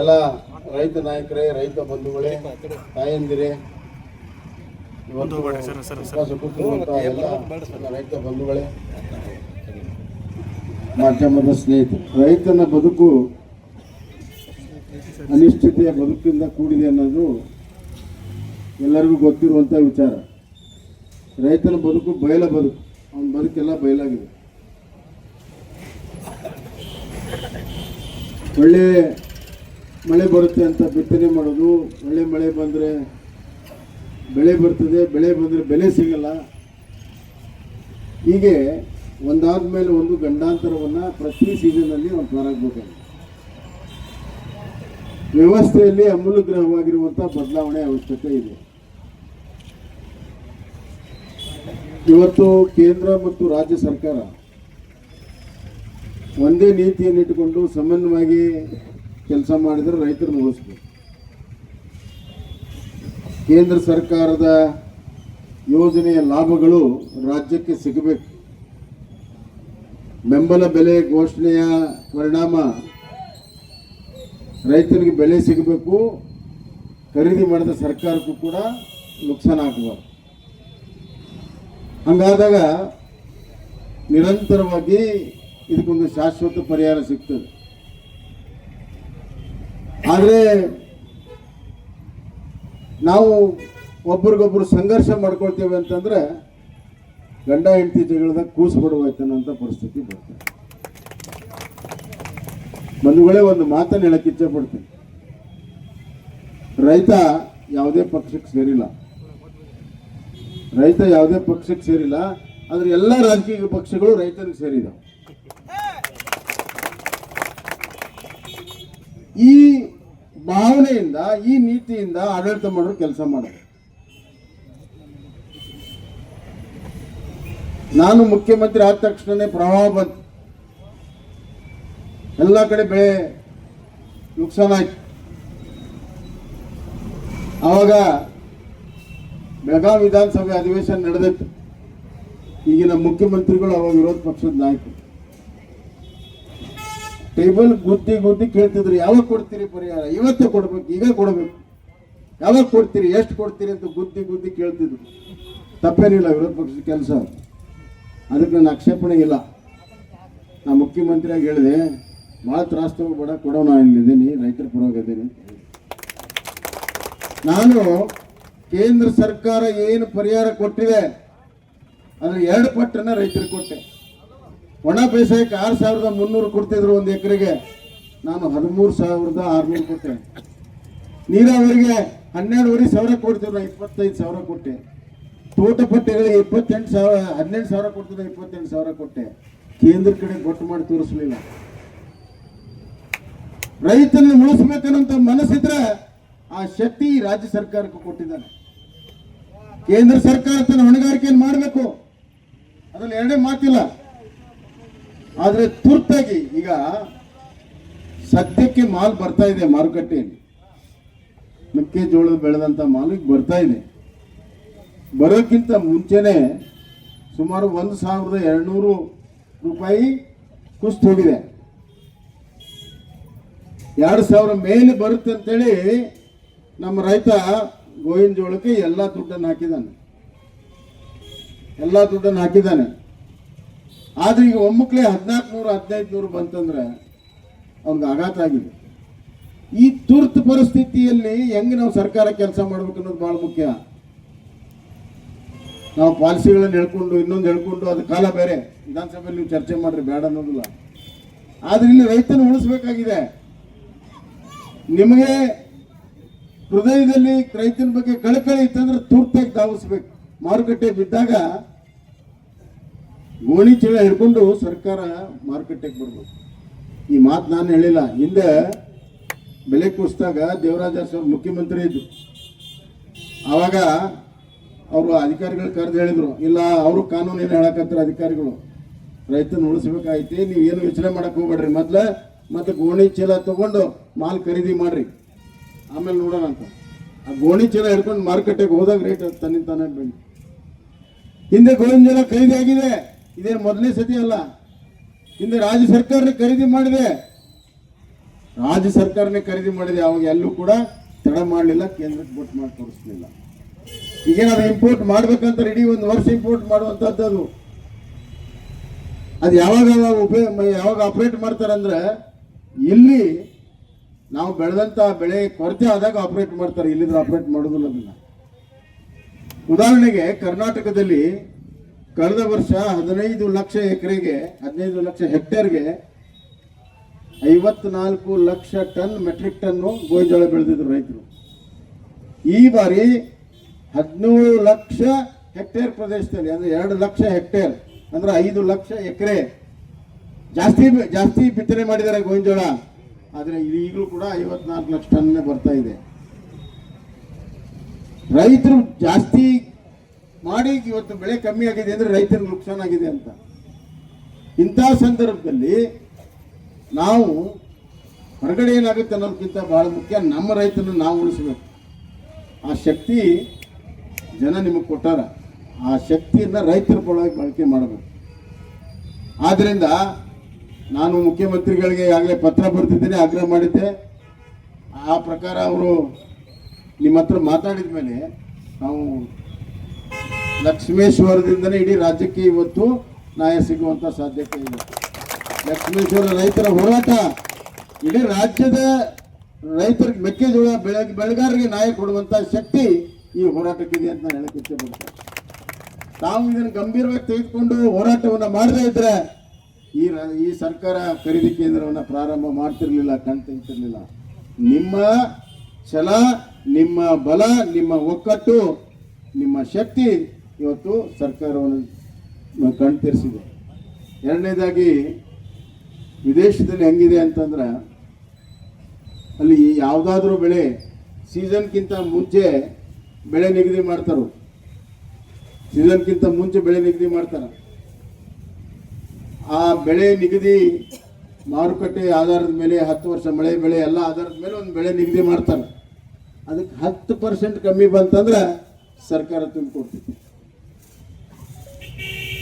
ಎಲ್ಲ ರೈತ ನಾಯಕರೇ, ರೈತ ಬಂಧುಗಳೇ, ತಾಯಂದಿರೇ ಎಲ್ಲ ರೈತ ಬಂಧುಗಳೇ, ಮಾಧ್ಯಮದ ಸ್ನೇಹಿತರು, ರೈತನ ಬದುಕು ಅನಿಶ್ಚಿತೆಯ ಬದುಕಿಂದ ಕೂಡಿದೆ ಅನ್ನೋದು ಎಲ್ಲರಿಗೂ ಗೊತ್ತಿರುವಂಥ ವಿಚಾರ. ರೈತನ ಬದುಕು ಬಯಲ ಬದುಕು, ಅವನ ಬದುಕೆಲ್ಲ ಬಯಲಾಗಿದೆ. ಒಳ್ಳೆ ಮಳೆ ಬರುತ್ತೆ ಅಂತ ಬಿತ್ತನೆ ಮಾಡೋದು, ಒಳ್ಳೆ ಮಳೆ ಬಂದರೆ ಬೆಳೆ ಬರ್ತದೆ, ಬೆಳೆ ಬಂದರೆ ಬೆಲೆ ಸಿಗಲ್ಲ. ಹೀಗೆ ಒಂದಾದ ಮೇಲೆ ಒಂದು ಗಂಡಾಂತರವನ್ನು ಪ್ರತಿ ಸೀಸನ್ನಲ್ಲಿ ಅವ್ನು ಪಾರಾಗಬೇಕಾಗಿದೆ ವ್ಯವಸ್ಥೆಯಲ್ಲಿ ಅಮೂಲಗ್ರಹವಾಗಿರುವಂಥ ಬದಲಾವಣೆ ಅವಶ್ಯಕತೆ ಇದೆ. ಇವತ್ತು ಕೇಂದ್ರ ಮತ್ತು ರಾಜ್ಯ ಸರ್ಕಾರ ಒಂದೇ ನೀತಿಯನ್ನು ಇಟ್ಟುಕೊಂಡು ಸಮನ್ವಯವಾಗಿ ಕೆಲಸ ಮಾಡಿದರೆ ರೈತರನ್ನು ಉಳಿಸ್ಬೇಕು ಕೇಂದ್ರ ಸರ್ಕಾರದ ಯೋಜನೆಯ ಲಾಭಗಳು ರಾಜ್ಯಕ್ಕೆ ಸಿಗಬೇಕು. ಬೆಂಬಲ ಬೆಲೆ ಘೋಷಣೆಯ ಪರಿಣಾಮ ರೈತರಿಗೆ ಬೆಲೆ ಸಿಗಬೇಕು. ಖರೀದಿ ಮಾಡಿದ ಸರ್ಕಾರಕ್ಕೂ ಕೂಡ ನುಕ್ಸಾನ ಆಗಬಾರ್ದು. ಹಂಗಾದಾಗ ನಿರಂತರವಾಗಿ ಇದಕ್ಕೊಂದು ಶಾಶ್ವತ ಪರಿಹಾರ ಸಿಗ್ತದೆ. ಆದರೆ ನಾವು ಒಬ್ರಿಗೊಬ್ರು ಸಂಘರ್ಷ ಮಾಡ್ಕೊಳ್ತೇವೆ ಅಂತಂದ್ರೆ ಗಂಡ ಹೆಂಡತಿ ಜಗಳದಾಗ ಕೂಸು ಬಿಡುವಾಯ್ತನ್ನೋಂಥ ಪರಿಸ್ಥಿತಿ ಬರ್ತದೆ ಬಂಧುಗಳೇ ಒಂದು ಮಾತನ್ನು ಹೇಳಕ್ಕೆ ಇಚ್ಛೆಪಡ್ತೀನಿ ರೈತ ಯಾವುದೇ ಪಕ್ಷಕ್ಕೆ ಸೇರಿಲ್ಲ. ರೈತ ಯಾವುದೇ ಪಕ್ಷಕ್ಕೆ ಸೇರಿಲ್ಲ, ಆದರೆ ಎಲ್ಲ ರಾಜಕೀಯ ಪಕ್ಷಗಳು ರೈತನಿಗೆ ಸೇರಿದಾವೆ. ಈ ಭಾವನೆಯಿಂದ, ಈ ನೀತಿಯಿಂದ ಆಡಳಿತ ಮಾಡೋರು ಕೆಲಸ ಮಾಡೋದು ನಾನು ಮುಖ್ಯಮಂತ್ರಿ ಆದ ತಕ್ಷಣನೇ ಪ್ರವಾಹ ಬಂತು. ಎಲ್ಲ ಕಡೆ ಬೆಳೆ ನುಕ್ಸಾನ ಆಯ್ತು. ಆವಾಗ ಬೆಳಗಾವಿ ವಿಧಾನಸಭೆ ಅಧಿವೇಶನ ನಡೆದಿತ್ತು ಈಗಿನ ಮುಖ್ಯಮಂತ್ರಿಗಳು ಅವಾಗ ವಿರೋಧ ಪಕ್ಷದ ನಾಯಕರು. ಟೇಬಲ್ ಗುದ್ದಿ ಗುದ್ದಿ ಕೇಳ್ತಿದ್ರು, ಯಾವಾಗ ಕೊಡ್ತೀರಿ ಪರಿಹಾರ? ಇವತ್ತೇ ಕೊಡ್ಬೇಕು, ಈಗ ಕೊಡ್ಬೇಕು. ಯಾವಾಗ ಕೊಡ್ತೀರಿ, ಎಷ್ಟು ಕೊಡ್ತೀರಿ ಅಂತ ಗುದ್ದಿ ಗುದ್ದಿ ಕೇಳ್ತಿದ್ರು. ತಪ್ಪೇನಿಲ್ಲ, ವಿರೋಧ ಪಕ್ಷದ ಕೆಲಸ. ಅದಕ್ಕೆ ನನ್ನ ಆಕ್ಷೇಪಣೆ ಇಲ್ಲ. ನಾ ಮುಖ್ಯಮಂತ್ರಿಯಾಗಿ ಹೇಳಿದೆ, ಭಾಳ ತ್ರಾಸ ತಗೋಬೇಡ ಕೊಡೋ ನಾ ಇಲ್ಲಿದ್ದೀನಿ, ರೈತರ ಪರವಾಗಿದ್ದೀನಿ. ನಾನು ಕೇಂದ್ರ ಸರ್ಕಾರ ಏನು ಪರಿಹಾರ ಕೊಟ್ಟಿದೆ, ಅದರ ಎರಡು ಪಟ್ಟನ್ನ ರೈತರಿಗೆ ಕೊಟ್ಟೆ. ಒಣ ಬೇಸಾಯಕ್ಕೆ ಆರು ಸಾವಿರದ ಮುನ್ನೂರು ಕೊಡ್ತಿದ್ರು ಒಂದು ಎಕರೆಗೆ. ನಾನು ಹದಿಮೂರು ಸಾವಿರದ ಆರುನೂರು ಕೊಟ್ಟೆ ನೀರಾವರಿಗೆ ಹನ್ನೆರಡುವರೆ ಸಾವಿರ ಕೊಡ್ತಿದ್ರು ನಾನು ಇಪ್ಪತ್ತೈದು ಸಾವಿರ ಕೊಟ್ಟೆ. ತೋಟ ಪಟ್ಟಿಗಳಿಗೆ ಇಪ್ಪತ್ತೆಂಟು ಸಾವಿರ, ಹನ್ನೆರಡು ಸಾವಿರ ಕೊಡ್ತಿದ್ದೆ ಇಪ್ಪತ್ತೆಂಟು ಸಾವಿರ ಕೊಟ್ಟೆ. ಕೇಂದ್ರ ಕಡೆ ಗೊಟ್ಟು ಮಾಡಿ ತೋರಿಸ್ಲಿಲ್ಲ. ರೈತನ ಉಳಿಸ್ಬೇಕನ್ನೋಂಥ ಮನಸ್ಸಿದ್ರೆ ಆ ಶಕ್ತಿ ರಾಜ್ಯ ಸರ್ಕಾರಕ್ಕೆ ಕೊಟ್ಟಿದ್ದಾನೆ. ಕೇಂದ್ರ ಸರ್ಕಾರ ತನ್ನ ಹೊಣೆಗಾರಿಕೆಯನ್ನು ಮಾಡಬೇಕು. ಅದರಲ್ಲಿ ಎರಡೇ ಮಾತಿಲ್ಲ. ಆದ್ರೆ ತುರ್ತಾಗಿ ಈಗ ಸದ್ಯಕ್ಕೆ ಮಾಲ್ ಬರ್ತಾ ಇದೆ ಮಾರುಕಟ್ಟೆಯಲ್ಲಿ ಮೆಕ್ಕೆಜೋಳ ಬೆಳೆದಂತ ಮಾಲಿಗೆ ಬರ್ತಾ ಇದೆ. ಬರೋಕ್ಕಿಂತ ಮುಂಚೆನೇ ಸುಮಾರು ಒಂದು ಸಾವಿರದ ಎರಡ್ನೂರು ರೂಪಾಯಿ ಕುಸ್ತು ಹೋಗಿದೆ. ಎರಡು ಸಾವಿರ ಮೇಲೆ ಬರುತ್ತೆ ಅಂತೇಳಿ ನಮ್ಮ ರೈತ ಗೋವಿನ ಜೋಳಕ್ಕೆ ಎಲ್ಲ ದುಡ್ಡನ್ನು ಹಾಕಿದ್ದಾನೆ. ಎಲ್ಲ ದುಡ್ಡನ್ನು ಹಾಕಿದ್ದಾನೆ. ಆದ್ರೆ ಈಗ ಒಮ್ಮಕ್ಲೆ ಹದಿನಾಲ್ಕು ನೂರು ಹದಿನೈದು ನೂರು ಬಂತಂದ್ರೆ ಅವ್ನಿಗೆ ಆಘಾತ ಆಗಿದೆ. ಈ ತುರ್ತು ಪರಿಸ್ಥಿತಿಯಲ್ಲಿ ಹೆಂಗ್ ನಾವು ಸರ್ಕಾರ ಕೆಲಸ ಮಾಡ್ಬೇಕು ಅನ್ನೋದು ಬಹಳ ಮುಖ್ಯ. ನಾವು ಪಾಲಿಸಿಗಳನ್ನು ಹೇಳ್ಕೊಂಡು, ಇನ್ನೊಂದು ಹೇಳ್ಕೊಂಡು, ಅದು ಕಾಲ ಬೇರೆ. ವಿಧಾನಸಭೆಯಲ್ಲಿ ನೀವು ಚರ್ಚೆ ಮಾಡ್ರಿ, ಬೇಡ ಅನ್ನೋದಿಲ್ಲ. ಆದ್ರೆ ಇಲ್ಲಿ ರೈತನ ಉಳಿಸ್ಬೇಕಾಗಿದೆ. ನಿಮಗೆ ಹೃದಯದಲ್ಲಿ ರೈತನ ಬಗ್ಗೆ ಕಳಕಳಿ ಇತ್ತಂದ್ರೆ ತುರ್ತಾಗಿ ಧಾವಿಸ್ಬೇಕು. ಮಾರುಕಟ್ಟೆ ಬಿದ್ದಾಗ ಗೋಣಿ ಚೀಲ ಹಿಡ್ಕೊಂಡು ಸರ್ಕಾರ ಮಾರುಕಟ್ಟೆಗೆ ಬರ್ಬೇಕು. ಈ ಮಾತು ನಾನು ಹೇಳಿಲ್ಲ. ಹಿಂದೆ ಬೆಲೆ ಕುಸಿದಾಗ ದೇವರಾಜ ಸರ್ ಮುಖ್ಯಮಂತ್ರಿ ಇದ್ರು. ಆವಾಗ ಅವರು ಅಧಿಕಾರಿಗಳು ಕರೆದು ಹೇಳಿದ್ರು, ಇಲ್ಲ, ಅವರು ಕಾನೂನು ಏನು ಹೇಳಕ್ಕಂತಾರೆ ಅಧಿಕಾರಿಗಳು. ರೈತನ ಉಳಿಸ್ಬೇಕಾಯ್ತಿ, ನೀವು ಏನು ಯೋಚನೆ ಮಾಡೋಕೆ ಹೋಗ್ಬೇಡ್ರಿ. ಮೊದಲ ಮತ್ತು ಗೋಣಿ ಚೀಲ ತೊಗೊಂಡು ಮಾಲ್ ಖರೀದಿ ಮಾಡ್ರಿ. ಆಮೇಲೆ ನೋಡೋಣ ಅಂತ. ಆ ಗೋಣಿ ಚೀಲ ಹಿಡ್ಕೊಂಡು ಮಾರುಕಟ್ಟೆಗೆ ಹೋದಾಗ ರೇಟ್ ತನ್ನಿಂದ ತಾನೇ ಬಂದು ಹಿಂದೆ ಗೋಣಿ ಚೀಲ ಖರೀದಿ ಆಗಿದೆ. ಇದೇನು ಮೊದಲನೇ ಸತಿ ಅಲ್ಲ. ಹಿಂದೆ ರಾಜ್ಯ ಸರ್ಕಾರನೇ ಖರೀದಿ ಮಾಡಿದೆ. ರಾಜ್ಯ ಸರ್ಕಾರನೇ ಖರೀದಿ ಮಾಡಿದೆ, ಅವಾಗ ಎಲ್ಲೂ ಕೂಡ ತಡ ಮಾಡಲಿಲ್ಲ, ಕೇಂದ್ರಕ್ಕೆ ಬೋಟ್ ಮಾಡಿ ತೋರಿಸ್ಲಿಲ್ಲ ಈಗೇನಾದ್ರು ಇಂಪೋರ್ಟ್ ಮಾಡ್ಬೇಕಂತ ಇಡೀ ಒಂದು ವರ್ಷ ಇಂಪೋರ್ಟ್ ಮಾಡುವಂಥದ್ದು ಅದು. ಅದು ಯಾವಾಗ ಅವಾಗ ಉಪಯೋಗ ಯಾವಾಗ ಆಪರೇಟ್ ಮಾಡ್ತಾರೆ ಅಂದ್ರೆ ಇಲ್ಲಿ ನಾವು ಬೆಳೆದಂಥ ಬೆಳೆ ಕೊರತೆ ಆದಾಗ ಆಪರೇಟ್ ಮಾಡ್ತಾರೆ, ಇಲ್ಲಿದ್ರೆ ಆಪರೇಟ್ ಮಾಡೋದಿಲ್ಲ ಅದನ್ನ. ಉದಾಹರಣೆಗೆ ಕರ್ನಾಟಕದಲ್ಲಿ ಕಳೆದ ವರ್ಷ ಹದಿನೈದು ಲಕ್ಷ ಎಕರೆಗೆ, ಹದಿನೈದು ಲಕ್ಷ ಹೆಕ್ಟೇರ್ಗೆ ಐವತ್ನಾಲ್ಕು ಲಕ್ಷ ಟನ್ ಮೆಟ್ರಿಕ್ ಟನ್ನು ಗೋವಿಜೋಳ ಬೆಳೆದಿದ್ರು ರೈತರು. ಈ ಬಾರಿ ಹದಿನೇಳು ಲಕ್ಷ ಹೆಕ್ಟೇರ್ ಪ್ರದೇಶದಲ್ಲಿ, ಅಂದ್ರೆ ಎರಡು ಲಕ್ಷ ಹೆಕ್ಟೇರ್, ಅಂದ್ರೆ ಐದು ಲಕ್ಷ ಎಕರೆ ಜಾಸ್ತಿ ಜಾಸ್ತಿ ಬಿತ್ತನೆ ಮಾಡಿದ್ದಾರೆ ಗೋವಿಂಜೋಳ ಆದರೆ ಈಗಲೂ ಕೂಡ ಐವತ್ನಾಲ್ಕು ಲಕ್ಷ ಟನ್ನೇ ಬರ್ತಾ ಇದೆ. ರೈತರು ಜಾಸ್ತಿ ಮಾಡಿ ಇವತ್ತು ಬೆಳೆ ಕಮ್ಮಿ ಆಗಿದೆ ಅಂದ್ರೆ ರೈತರಿಗೆ ನುಕ್ಸಾನ್ ಆಗಿದೆ ಅಂತ. ಇಂತಹ ಸಂದರ್ಭದಲ್ಲಿ ನಾವು ಹೊರಗಡೆ ಏನಾಗುತ್ತೆ ಅನ್ನೋದಕ್ಕಿಂತ ಬಹಳ ಮುಖ್ಯ, ನಮ್ಮ ರೈತನ ನಾವು ಉಳಿಸ್ಬೇಕು. ಆ ಶಕ್ತಿ ಜನ ನಿಮಗೆ ಕೊಟ್ಟಾರ. ಆ ಶಕ್ತಿಯನ್ನು ರೈತರ ಪರವಾಗಿ ಬಳಕೆ ಮಾಡಬೇಕು. ಆದ್ದರಿಂದ ನಾನು ಮುಖ್ಯಮಂತ್ರಿಗಳಿಗೆ ಆಗಲೇ ಪತ್ರ ಬರೆದಿದ್ದೇನೆ, ಆಗ್ರಹ ಮಾಡಿದ್ದೆ. ಆ ಪ್ರಕಾರ ಅವರು ನಿಮ್ಮ ಹತ್ರ ಮಾತಾಡಿದ ಮೇಲೆ ನಾವು ಲಕ್ಷ್ಮೇಶ್ವರದಿಂದನೇ ಇಡೀ ರಾಜ್ಯಕ್ಕೆ ಇವತ್ತು ನ್ಯಾಯ ಸಿಗುವಂಥ ಸಾಧ್ಯತೆ ಇದೆ. ಲಕ್ಷ್ಮೇಶ್ವರ ರೈತರ ಹೋರಾಟ, ಇಡೀ ರಾಜ್ಯದ ರೈತರಿಗೆ ಮೆಕ್ಕೆಜೋಳ ಬೆಳೆ, ಬೆಳೆಗಾರರಿಗೆ ನ್ಯಾಯ ಕೊಡುವಂಥ ಶಕ್ತಿ ಈ ಹೋರಾಟಕ್ಕಿದೆ ಅಂತ ನಾನು ಹೇಳಕ್ಕೆ ಇಷ್ಟಪಡ್ತೇನೆ. ತಾವು ಇದನ್ನು ಗಂಭೀರವಾಗಿ ತೆಗೆದುಕೊಂಡು ಹೋರಾಟವನ್ನು ಮಾಡದೇ ಇದ್ರೆ ಈ ಈ ಸರ್ಕಾರ ಖರೀದಿ ಕೇಂದ್ರವನ್ನು ಪ್ರಾರಂಭ ಮಾಡ್ತಿರ್ಲಿಲ್ಲ ಕಣ್ತಿರ್ಲಿಲ್ಲ ನಿಮ್ಮ ಛಲ, ನಿಮ್ಮ ಬಲ, ನಿಮ್ಮ ಒಕ್ಕಟ್ಟು, ನಿಮ್ಮ ಶಕ್ತಿ ಇವತ್ತು ಸರ್ಕಾರವನ್ನು ಕಣ್ತರಿಸಿದೆ ಎರಡನೇದಾಗಿ ವಿದೇಶದಲ್ಲಿ ಹೆಂಗಿದೆ ಅಂತಂದ್ರೆ, ಅಲ್ಲಿ ಯಾವುದಾದ್ರೂ ಬೆಳೆ ಸೀಸನ್ಗಿಂತ ಮುಂಚೆ ಬೆಳೆ ನಿಗದಿ ಮಾಡ್ತಾರೋ, ಸೀಸನ್ಗಿಂತ ಮುಂಚೆ ಬೆಳೆ ನಿಗದಿ ಮಾಡ್ತಾರೆ, ಆ ಬೆಳೆ ನಿಗದಿ ಮಾರುಕಟ್ಟೆ ಆಧಾರದ ಮೇಲೆ, ಹತ್ತು ವರ್ಷ ಮಳೆ ಬೆಳೆ ಎಲ್ಲ ಆಧಾರದ ಮೇಲೆ ಒಂದು ಬೆಳೆ ನಿಗದಿ ಮಾಡ್ತಾರೆ. ಅದಕ್ಕೆ ಹತ್ತು ಪರ್ಸೆಂಟ್ ಕಮ್ಮಿ ಬಂತಂದ್ರೆ ಸರ್ಕಾರ ತುಂಬಿಕೊಡ್ತೈತಿ.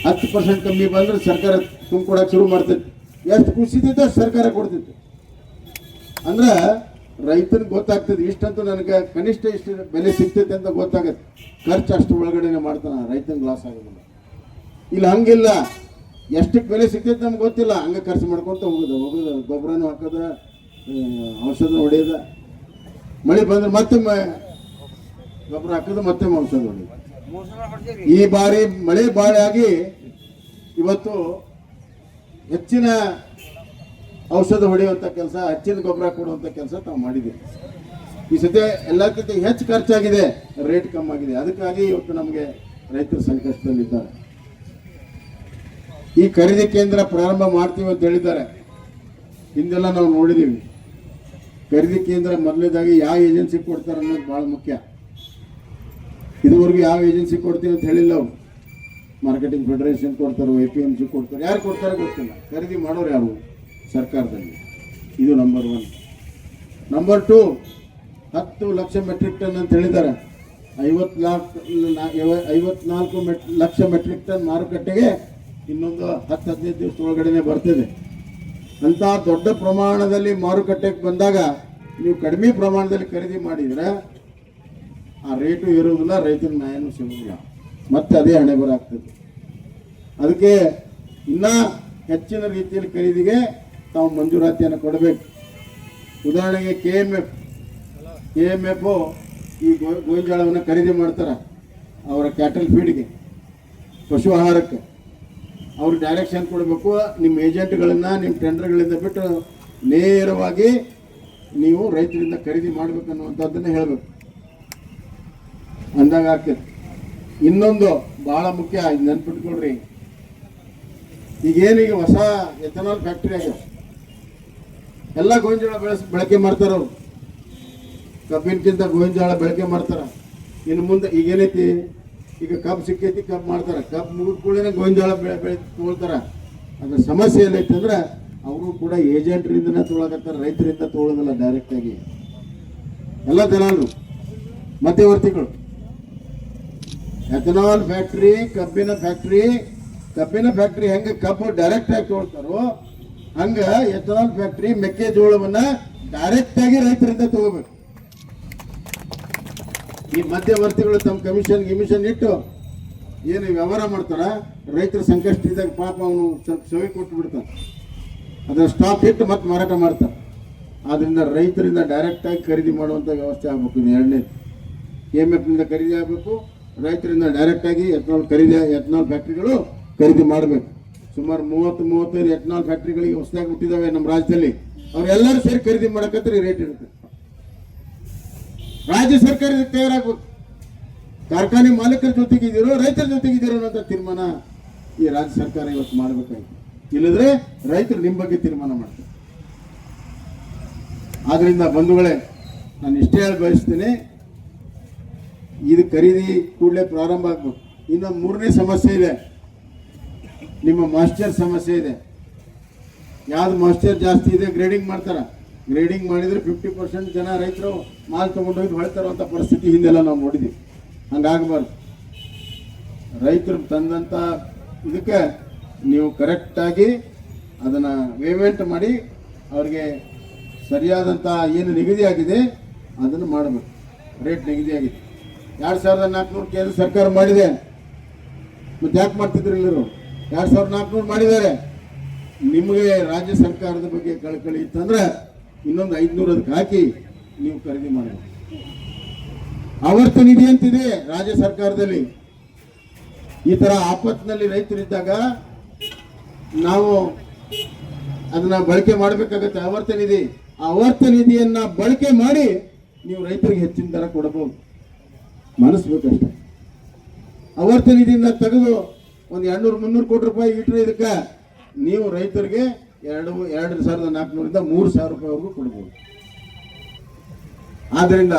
ಹತ್ತು ಪರ್ಸೆಂಟ್ ಕಮ್ಮಿ ಬಂದ್ರೆ ಸರ್ಕಾರ ತುಂಬಿಕೊಡಕ್ಕೆ ಶುರು ಮಾಡ್ತೈತಿ. ಎಷ್ಟು ಅಷ್ಟು ಸರ್ಕಾರ ಕೊಡ್ತಿತ್ತು ಅಂದ್ರೆ ರೈತನಿಗೆ ಗೊತ್ತಾಗ್ತದೆ ಇಷ್ಟಂತೂ ನನಗೆ ಕನಿಷ್ಠ ಇಷ್ಟು ಬೆಲೆ ಸಿಗ್ತೈತೆ ಅಂತ ಗೊತ್ತಾಗತ್ತೆ. ಖರ್ಚು ಅಷ್ಟು ಒಳಗಡೆನೆ ಮಾಡ್ತಾನೆ, ರೈತನಿಗೆ ಲಾಸ್ ಆಗೋದಿಲ್ಲ. ಇಲ್ಲ, ಹಂಗಿಲ್ಲ. ಎಷ್ಟಕ್ಕೆ ಬೆಲೆ ಸಿಗ್ತೈತೆ ನಮ್ಗೆ ಗೊತ್ತಿಲ್ಲ. ಹಂಗೆ ಖರ್ಚು ಮಾಡ್ಕೊಂತ ಹೋಗೋದು ಹೋಗೋದು ಗೊಬ್ಬರನೂ ಹಾಕೋದ ಔಷಧ ಹೊಡೆಯೋದ. ಮಳೆ ಬಂದ್ರೆ ಮತ್ತೆ ಗೊಬ್ಬರ ಹಾಕೋದು, ಮತ್ತೆ ಔಷಧ ಹೊಡೆಯೋದು. ಈ ಬಾರಿ ಮಳೆ ಭಾಳ ಆಗಿ ಇವತ್ತು ಹೆಚ್ಚಿನ ಔಷಧ ಹೊಡೆಯುವಂಥ ಕೆಲಸ, ಹೆಚ್ಚಿನ ಗೊಬ್ಬರ ಕೊಡುವಂಥ ಕೆಲಸ ತಾವು ಮಾಡಿದ್ದೀವಿ. ಈ ಸದ್ಯ ಎಲ್ಲಕ್ಕಿಂತ ಹೆಚ್ಚು ಖರ್ಚಾಗಿದೆ, ರೇಟ್ ಕಮ್ಮಿ ಆಗಿದೆ. ಅದಕ್ಕಾಗಿ ಇವತ್ತು ನಮಗೆ ರೈತರು ಸಂಕಷ್ಟದಲ್ಲಿದ್ದಾರೆ ಈ ಖರೀದಿ ಕೇಂದ್ರ ಪ್ರಾರಂಭ ಮಾಡ್ತೀವಿ ಅಂತ ಹೇಳಿದ್ದಾರೆ. ಹಿಂದೆಲ್ಲ ನಾವು ನೋಡಿದ್ದೀವಿ. ಖರೀದಿ ಕೇಂದ್ರ ಮೊದಲೇದಾಗಿ ಯಾವ ಏಜೆನ್ಸಿ ಕೊಡ್ತಾರೆ ಅನ್ನೋದು ಭಾಳ ಮುಖ್ಯ. ಇದುವರೆಗೂ ಯಾವ ಏಜೆನ್ಸಿ ಕೊಡ್ತೀವಿ ಅಂತ ಹೇಳಿಲ್ಲ ಅವರು. ಮಾರ್ಕೆಟಿಂಗ್ ಫೆಡರೇಷನ್ ಕೊಡ್ತಾರೆ ಎ ಪಿ ಎಂ ಸಿ ಕೊಡ್ತಾರೆ. ಯಾರು ಕೊಡ್ತಾರೆ ಗೊತ್ತಿಲ್ಲ. ಖರೀದಿ ಮಾಡೋರು ಯಾರು? ಸರ್ಕಾರದಲ್ಲಿ. ಇದು ನಂಬರ್ ಒನ್ ನಂಬರ್ ಟು ಹತ್ತು ಲಕ್ಷ ಮೆಟ್ರಿಕ್ ಟನ್ ಅಂತ ಹೇಳಿದ್ದಾರೆ. ಐವತ್ನಾಲ್ಕು ಐವತ್ನಾಲ್ಕು ಮೆಟ್ ಲಕ್ಷ ಮೆಟ್ರಿಕ್ ಟನ್ ಮಾರುಕಟ್ಟೆಗೆ ಇನ್ನೊಂದು ಹತ್ತು, ಹದಿನೈದು ದಿವಸ ಒಳಗಡೆ ಬರ್ತಿದೆ. ಅಂತ ದೊಡ್ಡ ಪ್ರಮಾಣದಲ್ಲಿ ಮಾರುಕಟ್ಟೆಗೆ ಬಂದಾಗ ನೀವು ಕಡಿಮೆ ಪ್ರಮಾಣದಲ್ಲಿ ಖರೀದಿ ಮಾಡಿದರೆ ಆ ರೇಟು ಇರುವುದಿಲ್ಲ ರೈತರ ನ್ಯಾಯನೂ ಸಿಗುವುದಿಲ್ಲ. ಮತ್ತೆ ಅದೇ ಹಣೆ ಬರಾಗ್ತದೆ ಅದಕ್ಕೆ ಇನ್ನ ಹೆಚ್ಚಿನ ರೀತಿಯಲ್ಲಿ ಖರೀದಿಗೆ ತಾವು ಮಂಜೂರಾತಿಯನ್ನು ಕೊಡಬೇಕು. ಉದಾಹರಣೆಗೆ K M F K M F ಈ ಗೋ- ಗೋಂಜಾಳವನ್ನು ಖರೀದಿ ಮಾಡ್ತಾರೆ ಅವರ ಕ್ಯಾಟಲ್ ಫೀಡ್ಗೆ ಪಶು ಆಹಾರಕ್ಕೆ. ಅವ್ರಿಗೆ ಡೈರೆಕ್ಷನ್ ಕೊಡಬೇಕು, ನಿಮ್ಮ ಏಜೆಂಟ್ಗಳನ್ನು ನಿಮ್ಮ ಟೆಂಡರ್ಗಳಿಂದ ಬಿಟ್ಟು ನೇರವಾಗಿ ನೀವು ರೈತರಿಂದ ಖರೀದಿ ಮಾಡ್ಬೇಕು ಅನ್ನುವಂಥದ್ದನ್ನು ಹೇಳಬೇಕು. ಅಂದಾಗ ಇನ್ನೊಂದು ಬಹಳ ಮುಖ್ಯ ನೆನ್ಪಿಟ್ಕೊಳ್ರಿ. ಈಗೇನೀಗ ಹೊಸ ಎಥನಾಲ್ ಫ್ಯಾಕ್ಟ್ರಿ ಆಗ್ಯಾವ. ಎಲ್ಲ ಗೋವಿಂಜೋಳ ಬೆಳೆಸ್, ಬಳಕೆ ಮಾಡ್ತಾರ ಅವ್ರು. ಕಬ್ಬಿನಕ್ಕಿಂತ ಗೋವಿಂಜೋಳ ಬಳಕೆ ಮಾಡ್ತಾರ ಇನ್ನು ಮುಂದೆ ಈಗೇನೈತಿ? ಈಗ ಕಬ್ ಸಿಕ್ಕೈತಿ, ಕಬ್ಬು ಮಾಡ್ತಾರ ಕಬ್ಬು ಮುಗಿದ ಕೂಡಲೇ ಗೋವಿಂಜಾಳ ಬೆಳೆ ಬೆಳೆ ತೊಗೊಳ್ತಾರ ಅದ್ರ ಸಮಸ್ಯೆ ಏನೈತೆ ಅಂದ್ರೆ ಅವರು ಕೂಡ ಏಜೆಂಟ್ರಿಂದನೇ ತೊಗೊಳಕತ್ತಾರ ರೈತರಿಂದ ತೊಗೊಳೋದಿಲ್ಲ ಡೈರೆಕ್ಟಾಗಿ ಎಲ್ಲ ಜನರು ಮಧ್ಯವರ್ತಿಗಳು. ಎಥನಾಲ್ ಫ್ಯಾಕ್ಟ್ರಿ, ಕಬ್ಬಿನ ಫ್ಯಾಕ್ಟ್ರಿ ಕಬ್ಬಿನ ಫ್ಯಾಕ್ಟ್ರಿ ಹೆಂಗೆ ಕಬ್ಬು ಡೈರೆಕ್ಟ್ ಆಗಿ ತೊಗೊಳ್ತಾರೋ ಹಂಗ ಎಥನಾಲ್ ಫ್ಯಾಕ್ಟ್ರಿ ಮೆಕ್ಕೆಜೋಳವನ್ನ ಡೈರೆಕ್ಟ್ ಆಗಿ ರೈತರಿಂದ ತಗೋಬೇಕು. ಈ ಮಧ್ಯವರ್ತಿಗಳು ತಮ್ಮ ಕಮಿಷನ್ ಗಿಮಿಷನ್ ಇಟ್ಟು ಏನು ವ್ಯವಹಾರ ಮಾಡ್ತಾರ, ರೈತರ ಸಂಕಷ್ಟ ಇದ್ದಾಗ ಪಾಪ ಅವನು ಸ್ವಲ್ಪ ಸವಿ ಕೊಟ್ಟು ಬಿಡ್ತಾನೆ. ಅದನ್ನ ಸ್ಟಾಪ್ ಇಟ್ಟು ಮತ್ತೆ ಮಾರಾಟ ಮಾಡ್ತಾರೆ ಆದ್ದರಿಂದ ರೈತರಿಂದ ಡೈರೆಕ್ಟ್ ಆಗಿ ಖರೀದಿ ಮಾಡುವಂಥ ವ್ಯವಸ್ಥೆ ಆಗಬೇಕು ಇದು ಎರಡನೇ ಎಂ ಎಫ್ನಿಂದ ಖರೀದಿ ಆಗಬೇಕು. ರೈತರಿಂದ ಡೈರೆಕ್ಟ್ ಆಗಿ ಎತ್ನಾಲ್ ಖರೀದಿ ಎಥನಾಲ್ ಫ್ಯಾಕ್ಟ್ರಿಗಳು ಖರೀದಿ ಮಾಡಬೇಕು. ಸುಮಾರು ಮೂವತ್ತು, ಮೂವತ್ತೈದು ಎಥನಾಲ್ ಫ್ಯಾಕ್ಟ್ರಿಗಳಿಗೆ ಹೊಸದಾಗಿ ಹುಟ್ಟಿದಾವೆ ನಮ್ಮ ರಾಜ್ಯದಲ್ಲಿ. ಅವರೆಲ್ಲರೂ ಸೇರಿ ಖರೀದಿ ಮಾಡಕತ್ತಾರೆ ರೇಟ್ ಇರುತ್ತೆ. ರಾಜ್ಯ ಸರ್ಕಾರ ತಯಾರಾಗಬೇಕು. ಕಾರ್ಖಾನೆ ಮಾಲೀಕರ ಜೊತೆಗಿದ್ದೀರೋ ರೈತರ ಜೊತೆಗಿದ್ದೀರೋ ಅನ್ನೋಂಥ ತೀರ್ಮಾನ ಈ ರಾಜ್ಯ ಸರ್ಕಾರ ಇವತ್ತು ಮಾಡಬೇಕಾಗಿತ್ತು ಇಲ್ಲದ್ರೆ ರೈತರು ನಿಮ್ಮ ಬಗ್ಗೆ ತೀರ್ಮಾನ ಮಾಡ್ತಾರೆ. ಆದ್ರಿಂದ ಬಂಧುಗಳೇ, ನಾನು ಇಷ್ಟೇ ಹೇಳಿ ಬಯಸ್ತೀನಿ ಇದು ಖರೀದಿ ಕೂಡಲೇ ಪ್ರಾರಂಭ ಆಗಬೇಕು. ಇನ್ನು ಮೂರನೇ ಸಮಸ್ಯೆ ಇದೆ. ನಿಮ್ಮ ಮಾಸ್ಟರ್ ಸಮಸ್ಯೆ ಇದೆ. ಯಾವ್ದು ಮಾಸ್ಟರ್ ಜಾಸ್ತಿ ಇದೆ ಗ್ರೇಡಿಂಗ್ ಮಾಡ್ತಾರೆ. ಗ್ರೇಡಿಂಗ್ ಮಾಡಿದ್ರೆ ಫಿಫ್ಟಿ ಪರ್ಸೆಂಟ್ ಜನ ರೈತರು ಮಾಲ್ ತೊಗೊಂಡೋಗಿ ಹೊಳ್ತಾರಂಥ ಪರಿಸ್ಥಿತಿ ಹಿಂದೆಲ್ಲ ನಾವು ನೋಡಿದ್ವಿ. ಹಂಗಾಗಬಾರ್ದು. ರೈತರು ತಂದಂಥ ಇದಕ್ಕೆ ನೀವು ಕರೆಕ್ಟಾಗಿ ಅದನ್ನು ಪೇಮೆಂಟ್ ಮಾಡಿ ಅವ್ರಿಗೆ ಸರಿಯಾದಂಥ ಏನು ನಿಗದಿ ಆಗಿದೆ ಅದನ್ನು ಮಾಡಬೇಕು. ರೇಟ್ ನಿಗದಿ ಆಗಿದೆ ಎರಡು ಸಾವಿರದ ನಾಲ್ಕುನೂರು ಕೇಂದ್ರ ಸರ್ಕಾರ ಮಾಡಿದೆ. ಮತ್ತೆ ಯಾಕೆ ಮಾಡ್ತಿದ್ರು ಎಲ್ಲರೂ ಎರಡು ಸಾವಿರದ ನಾಲ್ಕುನೂರು ಮಾಡಿದ್ದಾರೆ. ನಿಮಗೆ ರಾಜ್ಯ ಸರ್ಕಾರದ ಬಗ್ಗೆ ಕಳಕಳಿ ಇತ್ತಂದ್ರೆ ಇನ್ನೊಂದು ಐದುನೂರು ಅದಕ್ಕೆ ಹಾಕಿ ನೀವು ಖರೀದಿ ಮಾಡಬೇಕು ಆವರ್ತ ನಿಧಿ ಅಂತಿದೆ ರಾಜ್ಯ ಸರ್ಕಾರದಲ್ಲಿ. ಈ ತರ ಆಪತ್ತಿನಲ್ಲಿ ರೈತರಿದ್ದಾಗ ನಾವು ಅದನ್ನ ಬಳಕೆ ಮಾಡಬೇಕಾಗತ್ತೆ ಆವರ್ತ ನಿಧಿ. ಆ ಆವರ್ತ ನಿಧಿಯನ್ನ ಬಳಕೆ ಮಾಡಿ ನೀವು ರೈತರಿಗೆ ಹೆಚ್ಚಿನ ದರ ಕೊಡಬಹುದು. ಮನಸ್ಸು ಬೇಕಷ್ಟೆ ಅವರ್ತ ನಿಧಿಯಿಂದ ತೆಗೆದು ಒಂದು ಎರಡ್ನೂರು, ಮುನ್ನೂರು ಕೋಟಿ ರೂಪಾಯಿ ಇಟ್ಟರೆ ಇದಕ್ಕೆ ನೀವು ರೈತರಿಗೆ ಎರಡು ಎರಡು ಸಾವಿರದ ನಾಲ್ಕುನೂರಿಂದ ಮೂರು ಸಾವಿರ ರೂಪಾಯಿವರೆಗೂ ಕೊಡ್ಬೋದು. ಆದ್ದರಿಂದ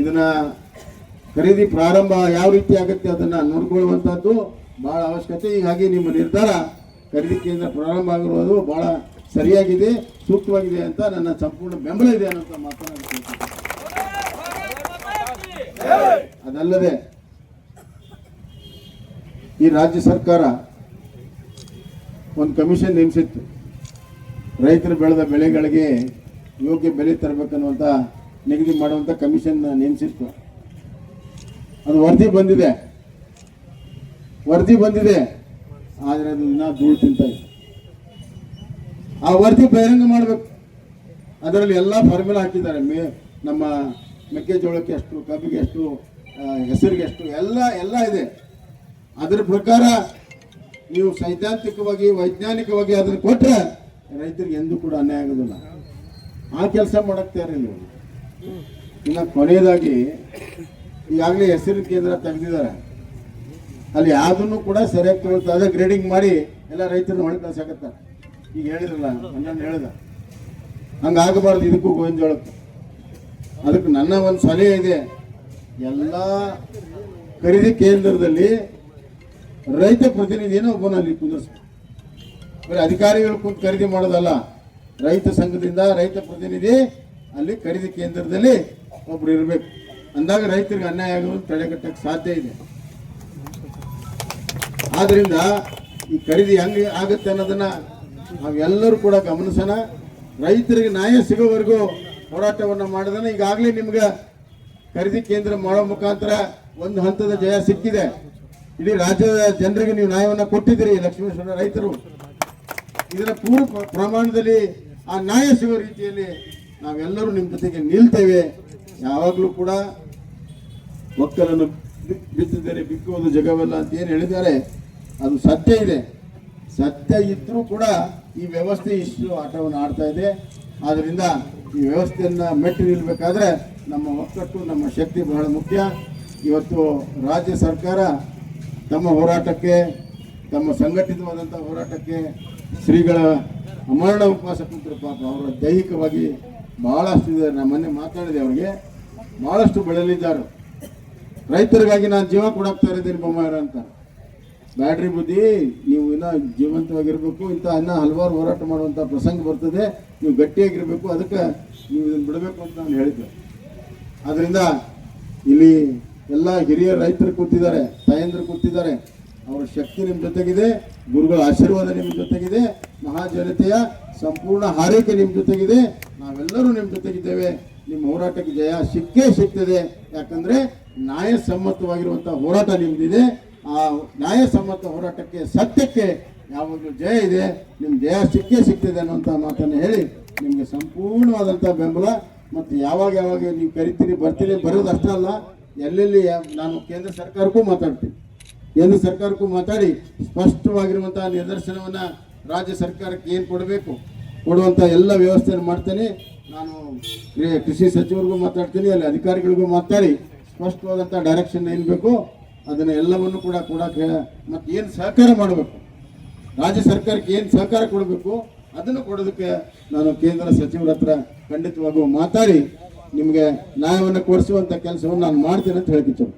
ಇದನ್ನ ಖರೀದಿ ಪ್ರಾರಂಭ ಯಾವ ರೀತಿ ಆಗುತ್ತೆ ಅದನ್ನ ನೋಡ್ಕೊಳ್ಳುವಂಥದ್ದು ಬಹಳ ಅವಶ್ಯಕತೆ. ಹೀಗಾಗಿ ನಿಮ್ಮ ನಿರ್ಧಾರ ಖರೀದಿ ಕೇಂದ್ರ ಪ್ರಾರಂಭ ಆಗಿರುವುದು ಬಹಳ ಸರಿಯಾಗಿದೆ, ಸೂಕ್ತವಾಗಿದೆ ಅಂತ ನನ್ನ ಸಂಪೂರ್ಣ ಬೆಂಬಲ ಇದೆ ಅನ್ನೋಂಥ ಮಾತನಾಡ್ತೀನಿ ಅದಲ್ಲದೆ ಈ ರಾಜ್ಯ ಸರ್ಕಾರ ಒಂದು ಕಮಿಷನ್ ನೇಮಿಸಿತ್ತು. ರೈತರು ಬೆಳೆದ ಬೆಳೆಗಳಿಗೆ ಯೋಗ್ಯ ಬೆಲೆ ತರಬೇಕನ್ನುವಂಥ ನಿಗದಿ ಮಾಡುವಂಥ ಕಮಿಷನ್ ನೇಮಿಸಿತ್ತು. ಅದು ವರದಿ ಬಂದಿದೆ. ವರದಿ ಬಂದಿದೆ. ಆದರೆ ಅದು ದಿನ ಧೂಳು ತಿಂತ ಆ ವರದಿ ಬಹಿರಂಗ ಮಾಡಬೇಕು. ಅದರಲ್ಲಿ ಎಲ್ಲ ಫಾರ್ಮುಲಾ ಹಾಕಿದ್ದಾರೆ. ನಮ್ಮ ಮೆಕ್ಕೆಜೋಳಕ್ಕೆ ಎಷ್ಟು, ಕಬ್ಬಿಗೆ ಎಷ್ಟು ಹೆಸರಿಗೆ ಎಷ್ಟು, ಎಲ್ಲ ಎಲ್ಲ ಇದೆ. ಅದರ ಪ್ರಕಾರ ನೀವು ಸೈದ್ಧಾಂತಿಕವಾಗಿ, ವೈಜ್ಞಾನಿಕವಾಗಿ ಅದನ್ನು ಕೊಟ್ಟರೆ ರೈತರಿಗೆ ಎಂದೂ ಕೂಡ ಅನ್ಯಾಯ ಆಗೋದಿಲ್ಲ. ಆ ಕೆಲಸ ಮಾಡಕ್ತಾರೆ ನೀವು ಇನ್ನು ಕೊನೆಯದಾಗಿ ಈಗಾಗಲೇ ಹೆಸರು ಕೇಂದ್ರ ತೆಗೆದಿದ್ದಾರೆ. ಅಲ್ಲಿ ಯಾವುದನ್ನು ಕೂಡ ಸರಿಯಾಗಿ ತಗೊಳ್ತಾ ಅದೇ ಗ್ರೇಡಿಂಗ್ ಮಾಡಿ ಎಲ್ಲ ರೈತರನ್ನ ಹೊಳೆ ಕಳ್ಸಾಕತ್ತಾರೆ. ಈಗ ಹೇಳಿದ್ರಲ್ಲ ನನ್ನ ಹೇಳ್ದ. ಹಂಗಾಗಬಾರ್ದು ಇದಕ್ಕೂ ಗೋವಿಂಜೋಳಕ್ಕೆ ಅದಕ್ಕೆ ನನ್ನ ಒಂದು ಸಲಹೆ ಇದೆ. ಎಲ್ಲ ಖರೀದಿ ಕೇಂದ್ರದಲ್ಲಿ ರೈತ ಪ್ರತಿನಿಧಿಯನ್ನು ಒಬ್ಬನಲ್ಲಿ ಕುಂದಿಸ್ಬೇಕು ಬರೀ ಅಧಿಕಾರಿಗಳು ಕುಂತು ಖರೀದಿ ಮಾಡೋದಲ್ಲ, ರೈತ ಸಂಘದಿಂದ ರೈತ ಪ್ರತಿನಿಧಿ ಅಲ್ಲಿ ಖರೀದಿ ಕೇಂದ್ರದಲ್ಲಿ ಒಬ್ರು ಇರಬೇಕು. ಅಂದಾಗ ರೈತರಿಗೆ ಅನ್ಯಾಯ ಆಗೋದು ತಡೆಗಟ್ಟಕ್ಕೆ ಸಾಧ್ಯ ಇದೆ. ಆದ್ರಿಂದ ಈ ಖರೀದಿ ಹೆಂಗೆ ಆಗುತ್ತೆ ಅನ್ನೋದನ್ನ ನಾವೆಲ್ಲರೂ ಕೂಡ ಗಮನಿಸೋಣ. ರೈತರಿಗೆ ನ್ಯಾಯ ಸಿಗೋವರೆಗೂ ಹೋರಾಟವನ್ನು ಮಾಡಿದ್ರೆ ಈಗಾಗಲೇ ನಿಮ್ಗೆ ಖರೀದಿ ಕೇಂದ್ರ ಮಾಡೋ ಮುಖಾಂತರ ಒಂದು ಹಂತದ ಜಯ ಸಿಕ್ಕಿದೆ. ಇಡೀ ರಾಜ್ಯದ ಜನರಿಗೆ ನೀವು ನ್ಯಾಯವನ್ನು ಕೊಟ್ಟಿದ್ದೀರಿ, ಲಕ್ಷ್ಮೇಶ್ವರ ರೈತರು. ಇದರ ಪೂರ್ವ ಪ್ರಮಾಣದಲ್ಲಿ ಆ ನ್ಯಾಯ ಸಿಗೋ ರೀತಿಯಲ್ಲಿ ನಾವೆಲ್ಲರೂ ನಿಮ್ಮ ಜೊತೆಗೆ ನಿಲ್ತೇವೆ. ಯಾವಾಗಲೂ ಕೂಡ ಒಕ್ಕಲನ್ನು ಬಿತ್ತಿದ್ದಾರೆ ಬಿಕ್ಕುವುದು ಜಗವಲ್ಲ ಅಂತ ಏನು ಹೇಳಿದ್ದಾರೆ? ಅದು ಸತ್ಯ ಇದೆ. ಸತ್ಯ ಇದ್ರೂ ಕೂಡ ಈ ವ್ಯವಸ್ಥೆ ಇಷ್ಟು ಆಟವನ್ನು ಆಡ್ತಾ ಇದೆ. ಆದ್ರಿಂದ ಈ ವ್ಯವಸ್ಥೆಯನ್ನು ಮೆಟ್ಟಿ ನಿಲ್ಲಬೇಕಾದ್ರೆ ನಮ್ಮ ಒಕ್ಕಟ್ಟು, ನಮ್ಮ ಶಕ್ತಿ ಬಹಳ ಮುಖ್ಯ. ಇವತ್ತು ರಾಜ್ಯ ಸರ್ಕಾರ ತಮ್ಮ ಹೋರಾಟಕ್ಕೆ, ತಮ್ಮ ಸಂಘಟಿತವಾದಂಥ ಹೋರಾಟಕ್ಕೆ ಶ್ರೀಗಳ ಅಮರಣ ಉಪವಾಸ ಕುಂತರು ಪಾಪ ಅವರ ದೈಹಿಕವಾಗಿ ಬಹಳಷ್ಟು ಇದೆ. ನಾನು ಮೊನ್ನೆ ಮಾತಾಡಿದೆ ಅವರಿಗೆ. ಬಹಳಷ್ಟು ಬೆಳೆಯಲಿದ್ದಾರೆ. ರೈತರಿಗಾಗಿ ನಾನು ಜೀವ ಕೊಡಾಕ್ತಾ ಇದ್ದೀನಿ ಬೊಮ್ಮಾಯರ ಅಂತ. ಬ್ಯಾಟ್ರಿ ಬುದ್ಧಿ, ನೀವು ಇನ್ನ ಜೀವಂತವಾಗಿರಬೇಕು, ಇಂಥ ಅನ್ನ ಹಲವಾರು ಹೋರಾಟ ಮಾಡುವಂಥ ಪ್ರಸಂಗ ಬರ್ತದೆ, ನೀವು ಗಟ್ಟಿಯಾಗಿರಬೇಕು, ಅದಕ್ಕೆ ನೀವು ಇದನ್ನು ಬಿಡಬೇಕು ಅಂತ ನಾನು ಹೇಳಿದ್ದೆ. ಆದ್ದರಿಂದ ಇಲ್ಲಿ ಎಲ್ಲ ಹಿರಿಯ ರೈತರು ಕೂತಿದ್ದಾರೆ, ತಾಯಂದ್ರು ಕೂತಿದ್ದಾರೆ, ಅವರ ಶಕ್ತಿ ನಿಮ್ಮ ಜೊತೆಗಿದೆ, ಗುರುಗಳ ಆಶೀರ್ವಾದ ನಿಮ್ಮ ಜೊತೆಗಿದೆ, ಮಹಾಜನತೆಯ ಸಂಪೂರ್ಣ ಹಾರೈಕೆ ನಿಮ್ಮ ಜೊತೆಗಿದೆ, ನಾವೆಲ್ಲರೂ ನಿಮ್ಮ ಜೊತೆಗಿದ್ದೇವೆ. ನಿಮ್ಮ ಹೋರಾಟಕ್ಕೆ ಜಯ ಸಿಕ್ಕೇ ಸಿಗ್ತದೆ. ಯಾಕಂದ್ರೆ ನ್ಯಾಯಸಮ್ಮತವಾಗಿರುವಂಥ ಹೋರಾಟ ನಿಮ್ದಿದೆ. ಆ ನ್ಯಾಯಸಮ್ಮತ ಹೋರಾಟಕ್ಕೆ ಸತ್ಯಕ್ಕೆ ಯಾವಾಗಲೂ ಜಯ ಇದೆ ನಿಮ್ಮ ಜಯ ಸಿಕ್ಕೇ ಸಿಗ್ತಿದೆ ಅನ್ನುವಂಥ ಮಾತನ್ನು ಹೇಳಿ ನಿಮಗೆ ಸಂಪೂರ್ಣವಾದಂಥ ಬೆಂಬಲ. ಮತ್ತು ಯಾವಾಗ ಯಾವಾಗ ನೀವು ಕರಿತೀರಿ, ಬರ್ತೀರಿ, ಬರೋದು ಅಷ್ಟೇ ಅಲ್ಲ, ಎಲ್ಲೆಲ್ಲಿ ನಾನು ಕೇಂದ್ರ ಸರ್ಕಾರಕ್ಕೂ ಮಾತಾಡ್ತೀನಿ. ಕೇಂದ್ರ ಸರ್ಕಾರಕ್ಕೂ ಮಾತಾಡಿ ಸ್ಪಷ್ಟವಾಗಿರುವಂಥ ನಿದರ್ಶನವನ್ನು ರಾಜ್ಯ ಸರ್ಕಾರಕ್ಕೆ ಏನು ಕೊಡಬೇಕು ಕೊಡುವಂಥ ಎಲ್ಲ ವ್ಯವಸ್ಥೆಯನ್ನು ಮಾಡ್ತೇನೆ. ನಾನು ಕೃಷಿ ಸಚಿವರಿಗೂ ಮಾತಾಡ್ತೀನಿ, ಅಲ್ಲಿ ಅಧಿಕಾರಿಗಳಿಗೂ ಮಾತಾಡಿ ಸ್ಪಷ್ಟವಾದಂಥ ಡೈರೆಕ್ಷನ್ ಏನು ಬೇಕು ಅದನ್ನ ಎಲ್ಲವನ್ನು ಕೂಡ ಕೊಡಕ್ಕೆ ಮತ್ತೆ ಏನು ಸಹಕಾರ ಮಾಡಬೇಕು? ರಾಜ್ಯ ಸರ್ಕಾರಕ್ಕೆ ಏನು ಸಹಕಾರ ಕೊಡಬೇಕು? ಅದನ್ನು ಕೊಡೋದಕ್ಕೆ ನಾನು ಕೇಂದ್ರ ಸಚಿವರ ಹತ್ರ ಖಂಡಿತವಾಗೂ ಮಾತಾಡಿ, ನಿಮಗೆ ನ್ಯಾಯವನ್ನು ಕೊಡಿಸುವಂಥ ಕೆಲಸವನ್ನು ನಾನು ಮಾಡ್ತೇನೆ ಅಂತ ಹೇಳ್ತಿದ್ದೇನೆ